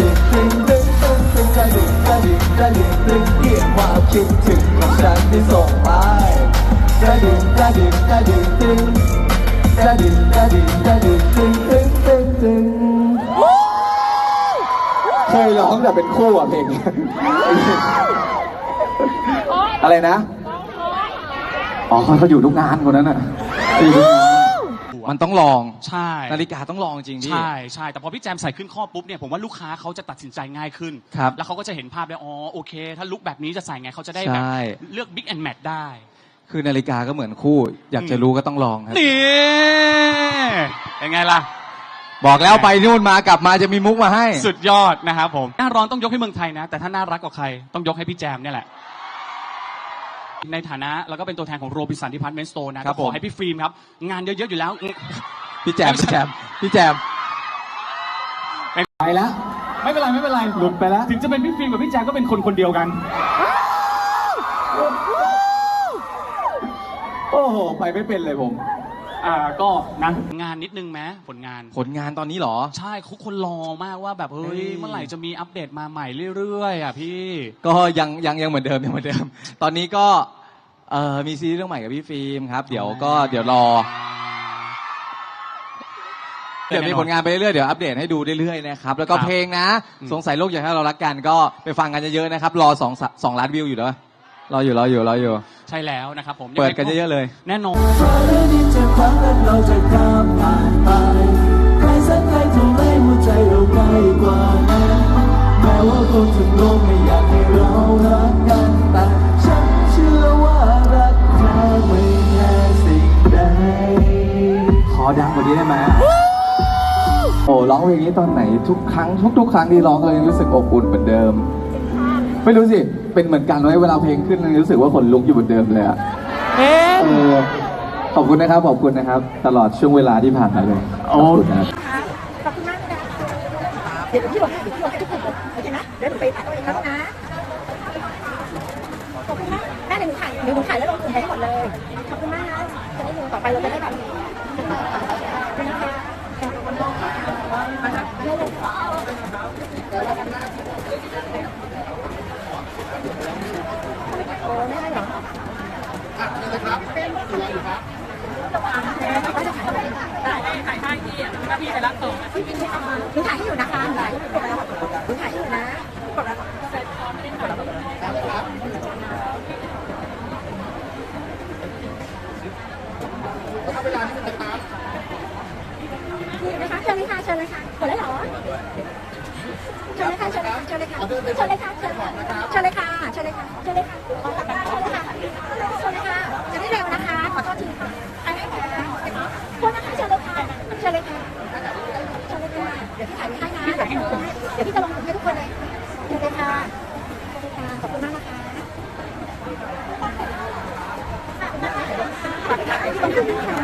ลิกปลิ้งปลิ้งต้องเป็นกระลิกกระลิกกระลิกปลิ้งเรียกความคิดถึงของฉันที่ส่งไปกระดิ่งกระดิ่งกระดิ่งตึงกระดิ่งกระดิ่งกระดิ่งตึงตึงตึงตึงเคยร้องแต่เป็นคู่อะเพลงนี้อะไรนะ อ๋อเขาอยู่ทุกงานคนนั้นอะ อยู่ทุกงานมันต้องลองใช่นาฬิกาต้องลองจริงพี่ ใช่ใช่แต่พอพี่แจมใส่ขึ้นข้อปุ๊บเนี่ยผมว่าลูกค้าเขาจะตัดสินใจง่ายขึ้น ครับแล้วเขาก็จะเห็นภาพได้อ๋อโอเค ถ้าลุกแบบนี้จะใส่ไงเขาจะได้แบบใช่ เลือก Big and Match ได้ คือนาฬิกาก็เหมือนคู่ อยากจะรู้ก็ต้องลองครับ นี่ยังไงล่ะ บอกแล้วไปนู่นมากลับมาจะมีมุกมาให้ สุดยอดนะครับผมหน้าร้อนต้องยกให้เมืองไทยนะ แต่ถ้าน่ารักกว่าใครต้องยกให้พี่แจมเนี่ยแหละ ในฐานะแล้วก็เป็นตัวแทนของโรบินสันดิพาร์ตเมนต์สโตร์นะครัก็บขผอมให้พี่ฟิล์มครับ งานเยอะๆอยู่แล้ว พี่แจมพี่แจมพี่แจม ไปแล้ว ไม่เป็นไรไม่เป็นไรหลุดไปแล้ว ถึงจะเป็นพี่ฟิล์มกับพี่แจมก็เป็นคนคนเดียวกัน โอ้โห ไปไม่เป็นเลยผม อ่าก็นะงานนิดนึงไหมผลงาน ผลงานตอนนี้เหรอ ใช่ทุกคนรอมากว่าแบบเฮ้ยเฮ้ยเมื่อไหร่จะมีอัปเดตมาใหม่เรื่อยๆอะพี่ก็ยังยังยังเหมือนเดิมยังเหมือนเดิม ตอนนี้ก็เอ่อมีซีรีส์เรื่องใหม่กับพี่ฟิล์มครับ เดี๋ยวก็เดี๋ยวรอ เดี๋ยวมีผลงานไปเรื่อยๆเดี๋ยวอัปเดตให้ดูเรื่อยๆนะครับแล้วก็ครับเพลงนะอืมสงสัยโลกอยากให้เรารักกันก็ไปฟังกันเยอะๆนะครับ รอสองสสองล้านวิวอยู่แล้ เราอยู่เราอยู่เราอยู่ ใช่แล้วนะครับผมเปิดกันเยอะๆเลย แน่นอนขอดังกว่านี้ได้ไหมโอ้ร้องเพลงนี้ตอนไหนทุกครั้งทุกๆครั้งที่ร้องก็ยังรู้สึกอบอุ่นเหมือนเดิม ไม่รู้สิ เป็นเหมือนกันไหมเวลาเพลงขึ้นรู้สึกว่าขนลุกอยู่เหมือนเดิมเลยอะเออขอบคุณนะครับขอบคุณนะครับ ตลอดช่วงเวลาที่ผ่านมาเลยขอบคุณนะครับขอบคุณมากนะคะเดี๋ยวพี่ลงให้เดี๋ยวพี่ลงให้ทุกคนเลยโอเคนะเดี๋ยวหนูไปถ่ายตัวเองแล้วนะขอบคุณมากแม่เดี๋ยวหนูถ่ายเดี๋ยวหนูถ่ายแล้วลงกลุ่มไปให้หมดเลยขอบคุณมากนะจะได้ดูต่อไปเราจะได้แบบ ครับดูอยู่ครับถ่ายให้ส่ให้พี่อะพี่ไปรับส่งนะหนูถ่ายให้อยู่นะคะหนูถ่ายให้อยู่นะหนูถ่ายให้อยู่นะกดแล้วครับนี่นะคะเชิญเลยค่เชิญเลยค่ะกดแล้เหรอเชิญเลยค่ะเชิญเลยค่ะเชิญเลยค่ะเชิญเลยค่ะเชิญเลยค่ะ เดี๋ยวพี่จะลงให้ทุกคนเลยเดี๋ยค่ะเลยค่ะขอบคุณมากนะคะขอบคุณมากค่ะ